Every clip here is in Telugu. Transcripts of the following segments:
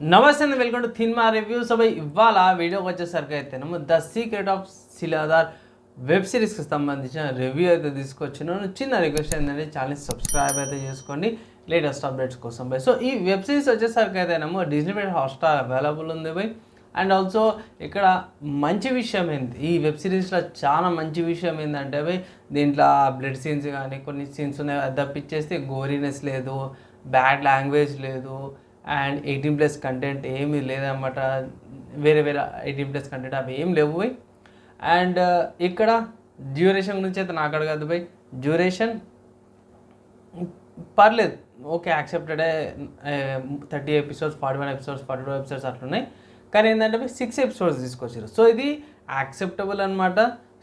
నమస్తే అండి వెల్కమ్ టు థిన్మా రివ్యూస్ అవి ఇవాళ వీడియోకి వచ్చేసరికి అయితేనేమో the secret of Siladar web సిరీస్కి సంబంధించిన రివ్యూ అయితే తీసుకొచ్చినాను చిన్న రిక్వెస్ట్ ఏంటంటే ఛానల్ సబ్స్క్రైబ్ అయితే చేసుకోండి లేటెస్ట్ అప్డేట్స్ కోసం బై. సో ఈ వెబ్ సిరీస్ వచ్చేసరికి అయితేనేమో డిజ్నీ ప్లస్ హాట్స్టార్ అవైలబుల్ ఉంది బై. అండ్ ఆల్సో ఇక్కడ మంచి విషయం ఏంటి ఈ వెబ్ సిరీస్లో చాలా మంచి విషయం ఏంటంటే బై దీంట్లో బ్లడ్ సీన్స్ కానీ కొన్ని సీన్స్ ఉన్నాయి. దప్పిచ్చేస్తే తప్పించేస్తే గోరీనెస్ లేదు బ్యాడ్ లాంగ్వేజ్ లేదు అండ్ ఎయిటీన్ ప్లస్ కంటెంట్ ఏమీ లేదన్నమాట. వేరే వేరే ఎయిటీన్ ప్లస్ కంటెంట్ అవి ఏం లేవు బై అండ్ ఇక్కడ డ్యూరేషన్ గురించి అయితే నాకు అడగదు పోయి. డ్యూరేషన్ పర్లేదు. Okay యాక్సెప్టెడే thirty episodes forty one episodes forty two episodes అట్లున్నాయి. కానీ ఏంటంటే సిక్స్ ఎపిసోడ్స్ తీసుకొచ్చారు సో ఇది యాక్సెప్టబుల్ అనమాట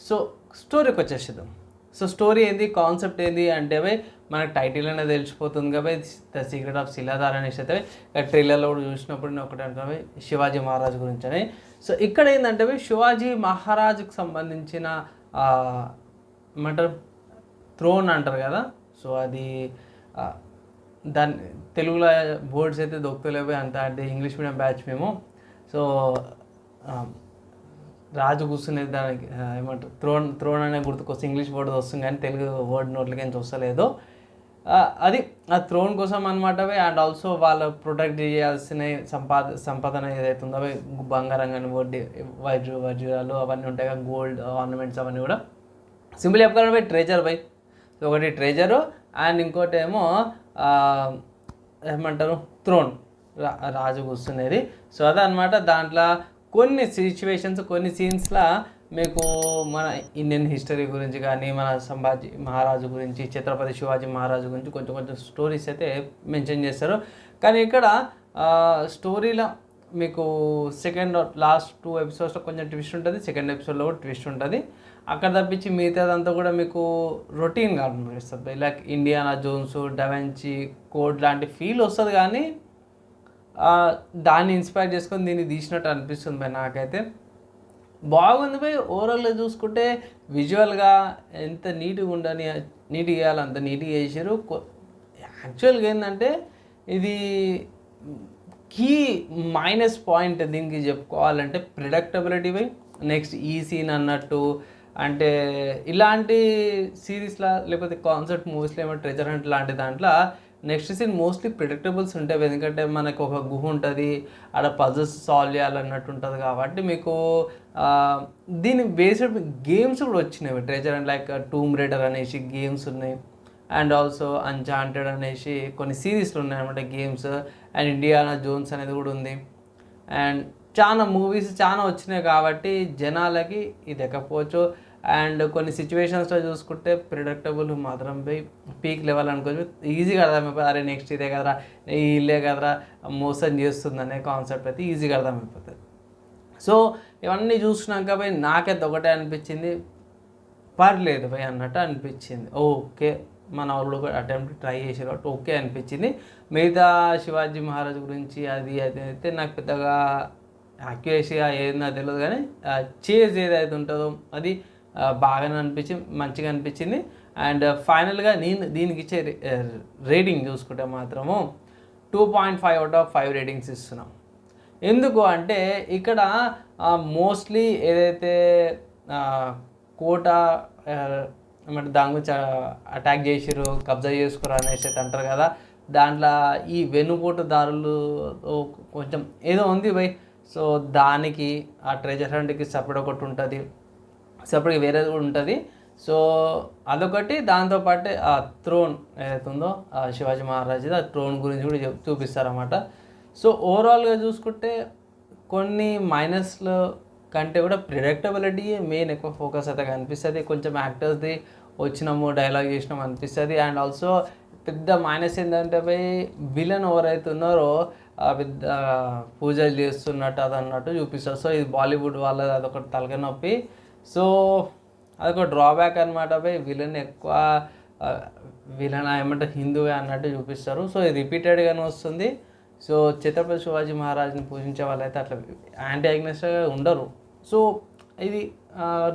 సో స్టోరీకి వచ్చేసేద్దాం సో స్టోరీ ఏంది కాన్సెప్ట్ ఏంది అంటే భయ్ మనకు టైటిల్ అనేది తెలిసిపోతుంది కాబట్టి ద సీక్రెట్ ఆఫ్ శిలాధార అనేసి అయితే ట్రైలర్లో కూడా చూసినప్పుడు నేను ఒకటి అనుకున్నా శివాజీ మహారాజ్ గురించి అని. సో ఇక్కడ ఏంటంటే శివాజీ మహారాజుకు సంబంధించిన ఏమంటారు థ్రోన్ అంటారు కదా. సో అది దాన్ని దాని తెలుగులో బోర్డ్స్ అయితే దొక్కలేవు అంత అంటే ఇంగ్లీష్ మీడియం బ్యాచ్ మేము. సో రాజు కూర్చునేది దానికి ఏమంటారు? త్రోన్ త్రోన్ అనే గుర్తుకొస్తే ఇంగ్లీష్ వర్డ్ వస్తుంది కానీ తెలుగు వర్డ్ నోట్లకి ఏం వస్తలేదు అది ఆ త్రోన్ కోసం అనమాట అండ్ ఆల్సో వాళ్ళు ప్రొటెక్ట్ చేయాల్సిన సంపాద సంపాదన ఏదైతే ఉందో అవి బంగారం కానీ వడ్డీ వజ్ర వజ్రాలు అవన్నీ ఉంటాయి కదా గోల్డ్ ఆర్నమెంట్స్ అవన్నీ కూడా. సింపుల్ చెప్పుకోవాలంటే ట్రెజర్ బై ఒకటి ట్రెజరు అండ్ ఇంకోటి ఏమో ఏమంటారు? త్రోన్ రా రాజు కూర్చునేది. సో అదనమాట దాంట్లో కొన్ని సిచ్యువేషన్స్ కొన్ని సీన్స్లో మీకు మన ఇండియన్ హిస్టరీ గురించి కానీ మన సంభాజీ మహారాజు గురించి ఛత్రపతి శివాజీ మహారాజు గురించి కొంచెం కొంచెం స్టోరీస్ అయితే మెన్షన్ చేస్తారు. కానీ ఇక్కడ స్టోరీలో మీకు సెకండ్ లాస్ట్ టూ ఎపిసోడ్స్లో కొంచెం ట్విస్ట్ ఉంటుంది సెకండ్ ఎపిసోడ్లో కూడా ట్విస్ట్ ఉంటుంది. అక్కడ తప్పించి మిగతాదంతా కూడా మీకు రొటీన్గా అనిపిస్తుంది. Like Indiana Jones Da Vinci Code లాంటి ఫీల్ వస్తుంది కానీ దాన్ని ఇన్స్పైర్ చేసుకొని దీన్ని తీసినట్టు అనిపిస్తుంది భయ్ నాకైతే. బాగుంది భయ్ ఓవరాల్గా చూసుకుంటే విజువల్గా ఎంత నీట్గా ఉండని నీట్గా చేయాలి అంత నీట్గా చేసారు యాక్చువల్గా ఏంటంటే ఇది కీ మైనస్ పాయింట్ దీనికి చెప్పుకోవాలంటే ప్రిడక్టబిలిటీ బై నెక్స్ట్ ఈ సీన్ అన్నట్టు అంటే ఇలాంటి సిరీస్లా లేకపోతే కాన్సర్ట్ మూవీస్లో ఏమో ట్రెజర్ హంట్ లాంటి దాంట్లో నెక్స్ట్ సీన్ మోస్ట్లీ ప్రిడిక్టబుల్స్ ఉంటాయి. ఎందుకంటే మనకు ఒక గుహ ఉంటుంది. ఆడ పజల్స్ సాల్వ్ చేయాలన్నట్టు ఉంటుంది కాబట్టి మీకు దీని బేస్డ్ గేమ్స్ కూడా వచ్చినాయి. Treasure and like Tomb Raider అనేసి గేమ్స్ ఉన్నాయి. అండ్ ఆల్సో అన్చాంటెడ్ అనేసి కొన్ని సిరీస్లు ఉన్నాయి అనమాట గేమ్స్ అండ్ ఇండియానా జోన్స్ అనేది కూడా ఉంది. అండ్ చాలా మూవీస్ చాలా వచ్చినాయి కాబట్టి జనాలకి ఇది ఎక్కపోవచ్చు అండ్ కొన్ని సిచ్యువేషన్స్లో చూసుకుంటే ప్రిడక్టబుల్ మాత్రం పోయి పీక్ లెవెల్ అనుకోవచ్చు. ఈజీగా అర్థమైపోతుంది అరే నెక్స్ట్ ఇదే కదరా. ఈ ఇల్లే కదరా. మోసం చేస్తుంది అనే కాన్సెప్ట్ అయితే ఈజీగా అర్థమైపోతుంది సో ఇవన్నీ చూసినాక పోయి నాకైతే ఒకటే అనిపించింది. పర్లేదు పోయి అన్నట్టు అనిపించింది. ఓకే మన వాళ్ళు కూడా అటెంప్ట్ ట్రై చేశారు కాబట్టి ఓకే అనిపించింది. మిగతా శివాజీ మహారాజ్ గురించి అది అది అయితే నాకు పెద్దగా యాక్యురేసీగా ఏందో తెలియదు కానీ చేజ్ ఏదైతే ఉంటుందో అది బాగానే అనిపించింది మంచిగా అనిపించింది. అండ్ ఫైనల్గా నేను దీనికి ఇచ్చే రేటింగ్ చూసుకుంటే మాత్రము two point five out of five ratings ఇస్తున్నాం. ఎందుకు అంటే ఇక్కడ మోస్ట్లీ ఏదైతే కోట ఏమంటే దాని గురించి అటాక్ చేసిర్రు కబ్జా చేసుకురు అనేసి అయితే అంటారు కదా దాంట్లో ఈ వెన్నుపోటుదారులు కొంచెం ఏదో ఉంది బై. సో దానికి ఆ ట్రెజర్ హంట్కి సపరేట్ ఒకటి ఉంటుంది. సపరేట్గా వేరేది కూడా ఉంటుంది. సో అదొకటి దాంతోపాటు ఆ త్రోన్ ఏదైతే ఉందో శివాజీ మహారాజ్ది ఆ త్రోన్ గురించి కూడా చెప్ చూపిస్తారన్నమాట. సో ఓవరాల్గా చూసుకుంటే కొన్ని మైనస్లు కంటే కూడా ప్రిడక్టబిలిటీ మెయిన్ ఎక్కువ ఫోకస్ అయితే కనిపిస్తుంది. కొంచెం యాక్టర్స్ది వచ్చినాము డైలాగ్ చేసినాము అనిపిస్తుంది. అండ్ ఆల్సో పెద్ద మైనస్ ఏంటంటే పోయి విలన్ ఎవరైతే ఉన్నారో ఆ పెద్ద పూజలు చేస్తున్నట్టు అది అన్నట్టు చూపిస్తారు. సో ఇది బాలీవుడ్ వాళ్ళది అదొకటి తలక నొప్పి. సో అదొక డ్రాబ్యాక్ అనమాట పోయి విలన్ ఎక్కువ విలన్ ఏమంటే హిందువే అన్నట్టు చూపిస్తారు. సో ఇది రిపీటెడ్గానే వస్తుంది. సో ఛత్రపతి శివాజీ మహారాజ్ని పూజించే వాళ్ళైతే అట్లా యాంటీ అగ్నెస్ట్గా ఉండరు. సో ఇది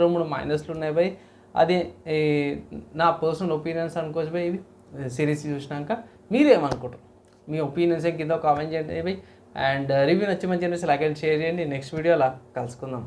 రెండు మూడు మైనస్లు ఉన్నాయి బై. అది ఈ నా పర్సనల్ ఒపీనియన్స్ అనుకోవచ్చు పోయి ఇవి సిరీస్ చూసినాక మీరేమనుకుంటారు? మీ ఒపీనియన్స్ కింద కామెంట్ చేయండి బై. అండ్ రివ్యూ నచ్చి మంచి లైక్ అండ్ షేర్ చేయండి. నెక్స్ట్ వీడియోలో కలుసుకుందాం.